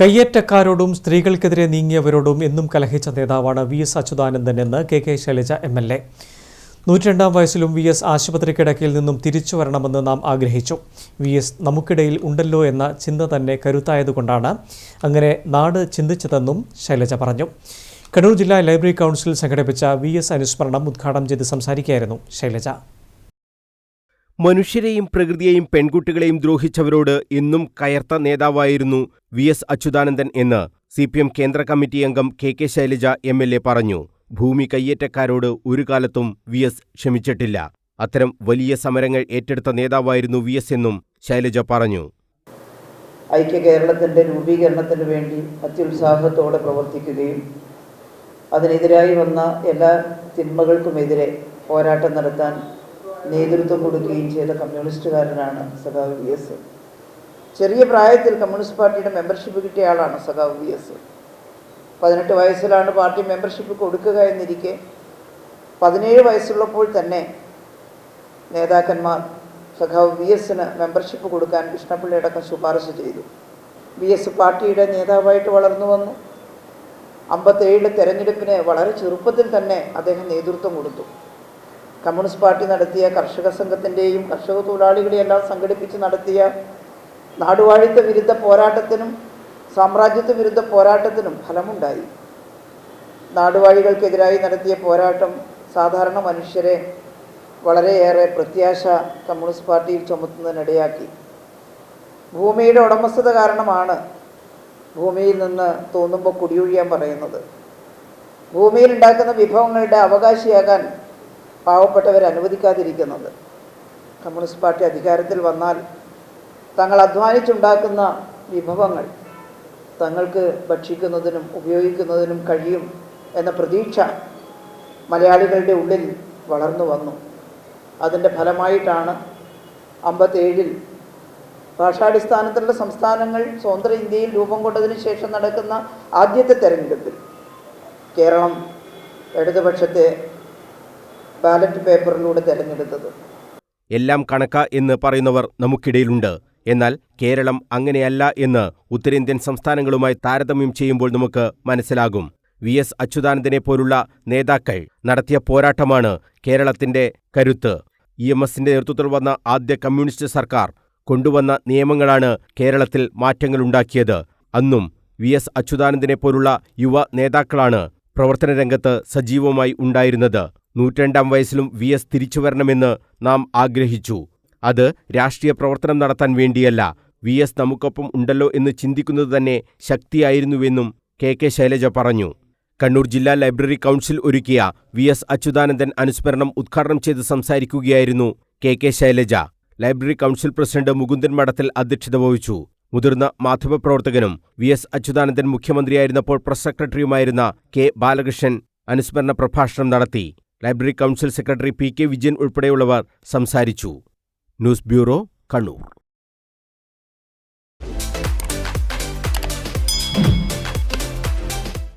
കയ്യേറ്റക്കാരോടും സ്ത്രീകൾക്കെതിരെ നീങ്ങിയവരോടും എന്നും കലഹിച്ച നേതാവാണ് V S Achuthanandan എന്ന് K K Shailaja M L A. നൂറ്റിരണ്ടാം വയസ്സിലും വി എസ് ആശുപത്രി കിടക്കയിൽ നിന്നും തിരിച്ചു വരണമെന്ന് നാം ആഗ്രഹിച്ചു. വി എസ് നമുക്കിടയിൽ ഉണ്ടല്ലോ എന്ന ചിന്ത തന്നെ കരുത്തായതുകൊണ്ടാണ് അങ്ങനെ നാട് ചിന്തിച്ചതെന്നും ശൈലജ പറഞ്ഞു. കണ്ണൂർ ജില്ലാ ലൈബ്രറി കൗൺസിൽ സംഘടിപ്പിച്ച വി എസ് അനുസ്മരണം ഉദ്ഘാടനം ചെയ്ത് സംസാരിക്കുകയായിരുന്നു ശൈലജ. മനുഷ്യരെയും പ്രകൃതിയെയും പെൺകുട്ടികളെയും ദ്രോഹിച്ചവരോട് എന്നും കയർത്ത നേതാവായിരുന്നു വി എസ് അച്യുതാനന്ദൻ എന്ന് സി പി എം കേന്ദ്ര കമ്മിറ്റി അംഗം K K Shailaja M L A പറഞ്ഞു. ഭൂമി കയ്യേറ്റക്കാരോട് ഒരു കാലത്തും വി എസ് ക്ഷമിച്ചിട്ടില്ല. അത്തരം വലിയ സമരങ്ങൾ ഏറ്റെടുത്ത നേതാവായിരുന്നു വി എസ് എന്നും ശൈലജ പറഞ്ഞു. ഐക്യ കേരളത്തിന്റെ രൂപീകരണത്തിന് വേണ്ടി അത്യുത്സാഹത്തോടെ പ്രവർത്തിക്കുകയും അതിനെതിരായി വന്ന എല്ലാ തിന്മകൾക്കുമെതിരെ പോരാട്ടം നടത്താൻ നേതൃത്വം കൊടുക്കുകയും ചെയ്ത കമ്മ്യൂണിസ്റ്റുകാരനാണ് സഖാവ് വി എസ്. ചെറിയ പ്രായത്തിൽ കമ്മ്യൂണിസ്റ്റ് പാർട്ടിയുടെ മെമ്പർഷിപ്പ് കിട്ടിയ ആളാണ് സഖാവ് വി എസ്. പതിനെട്ട് വയസ്സിലാണ് പാർട്ടി മെമ്പർഷിപ്പ് കൊടുക്കുക എന്നിരിക്കെ പതിനേഴ് വയസ്സുള്ളപ്പോൾ തന്നെ നേതാക്കന്മാർ സഖാവ് വി എസിന് മെമ്പർഷിപ്പ് കൊടുക്കാൻ കൃഷ്ണപിള്ളയടക്കം ശുപാർശ ചെയ്തു. വി എസ് പാർട്ടിയുടെ നേതാവായിട്ട് വളർന്നു വന്നു. അമ്പത്തേഴിലെ തെരഞ്ഞെടുപ്പിന് വളരെ ചെറുപ്പത്തിൽ തന്നെ അദ്ദേഹം നേതൃത്വം കൊടുത്തു. കമ്മ്യൂണിസ്റ്റ് പാർട്ടി നടത്തിയ കർഷക സംഘത്തിന്റെയും കർഷക തൊഴിലാളികളെയെല്ലാം സംഘടിപ്പിച്ച് നടത്തിയ നാടുവാഴിത്ത വിരുദ്ധ പോരാട്ടത്തിനും സാമ്രാജ്യത്വ വിരുദ്ധ പോരാട്ടത്തിനും ഫലമുണ്ടായി. നാടുവാഴികൾക്കെതിരായി നടത്തിയ പോരാട്ടം സാധാരണ മനുഷ്യരെ വളരെയേറെ പ്രത്യാശ കമ്മ്യൂണിസ്റ്റ് പാർട്ടിയിൽ ചുമത്തുന്നതിനിടയാക്കി. ഭൂമിയുടെ ഉടമസ്ഥത കാരണമാണ് ഭൂമിയിൽ നിന്ന് തോന്നുമ്പോൾ കുടിയൊഴിയാൻ പറയുന്നത്. ഭൂമിയിൽ ഉണ്ടാക്കുന്ന വിഭവങ്ങളുടെ അവകാശിയാകാൻ പാവപ്പെട്ടവർ അനുവദിക്കാതിരിക്കുന്നത്. കമ്മ്യൂണിസ്റ്റ് പാർട്ടി അധികാരത്തിൽ വന്നാൽ തങ്ങൾ അധ്വാനിച്ചുണ്ടാക്കുന്ന വിഭവങ്ങൾ തങ്ങൾക്ക് ഭക്ഷിക്കുന്നതിനും ഉപയോഗിക്കുന്നതിനും കഴിയും എന്ന പ്രതീക്ഷ മലയാളികളുടെ ഉള്ളിൽ വളർന്നു വന്നു. അതിന്റെ ഫലമായിട്ടാണ് അമ്പത്തേഴിൽ ഭാഷാടിസ്ഥാനത്തിലുള്ള സംസ്ഥാനങ്ങൾ സ്വതന്ത്ര ഇന്ത്യയിൽ രൂപം കൊണ്ടതിന് ശേഷം നടക്കുന്ന ആദ്യത്തെ തെരഞ്ഞെടുപ്പിൽ കേരളം ഇടതുപക്ഷത്തെ ബാലറ്റ് പേപ്പറിലൂടെ തെരഞ്ഞെടുത്തത്. എല്ലാം കണക്ക എന്ന് പറയുന്നവർ നമുക്കിടയിലുണ്ട്. എന്നാൽ കേരളം അങ്ങനെയല്ല എന്ന് ഉത്തരേന്ത്യൻ സംസ്ഥാനങ്ങളുമായി താരതമ്യം ചെയ്യുമ്പോൾ നമുക്ക് മനസ്സിലാകും. വി എസ് അച്യുതാനന്ദനെ പോലുള്ള നേതാക്കൾ നടത്തിയ പോരാട്ടമാണ് കേരളത്തിന്റെ കരുത്ത്. ഇ എം എസിന്റെ നേതൃത്വത്തിൽ വന്ന ആദ്യ കമ്മ്യൂണിസ്റ്റ് സർക്കാർ കൊണ്ടുവന്ന നിയമങ്ങളാണ് കേരളത്തിൽ മാറ്റങ്ങളുണ്ടാക്കിയത് അന്നും വി എസ് അച്യുതാനന്ദനെ പോലുള്ള യുവ നേതാക്കളാണ് പ്രവർത്തന രംഗത്ത് സജീവമായി ഉണ്ടായിരുന്നത്. നൂറ്റിരണ്ടാം വയസ്സിലും വി എസ് തിരിച്ചുവരണമെന്ന് നാം ആഗ്രഹിച്ചു. അത് രാഷ്ട്രീയ പ്രവർത്തനം നടത്താൻ വേണ്ടിയല്ല വി എസ് നമുക്കൊപ്പം ഉണ്ടല്ലോ എന്ന് ചിന്തിക്കുന്നത് തന്നെ ശക്തിയായിരുന്നുവെന്നും കെ കെ ശൈലജ പറഞ്ഞു. കണ്ണൂർ ജില്ലാ ലൈബ്രറി കൗൺസിൽ ഒരുക്കിയ വി എസ് അച്യുതാനന്ദൻ അനുസ്മരണം ഉദ്ഘാടനം ചെയ്ത് സംസാരിക്കുകയായിരുന്നു K K Shailaja. Library council president Mukundan Madathil അധ്യക്ഷത വഹിച്ചു. മുതിർന്ന മാധ്യമപ്രവർത്തകനും വി എസ് അച്യുതാനന്ദൻ മുഖ്യമന്ത്രിയായിരുന്നപ്പോൾ പ്രസ് സെക്രട്ടറിയുമായിരുന്ന കെ ബാലകൃഷ്ണൻ അനുസ്മരണ പ്രഭാഷണം നടത്തി. Library council secretary P K Vijayan ഉൾപ്പെടെയുള്ളവർ സംസാരിച്ചു. News bureau Kannur.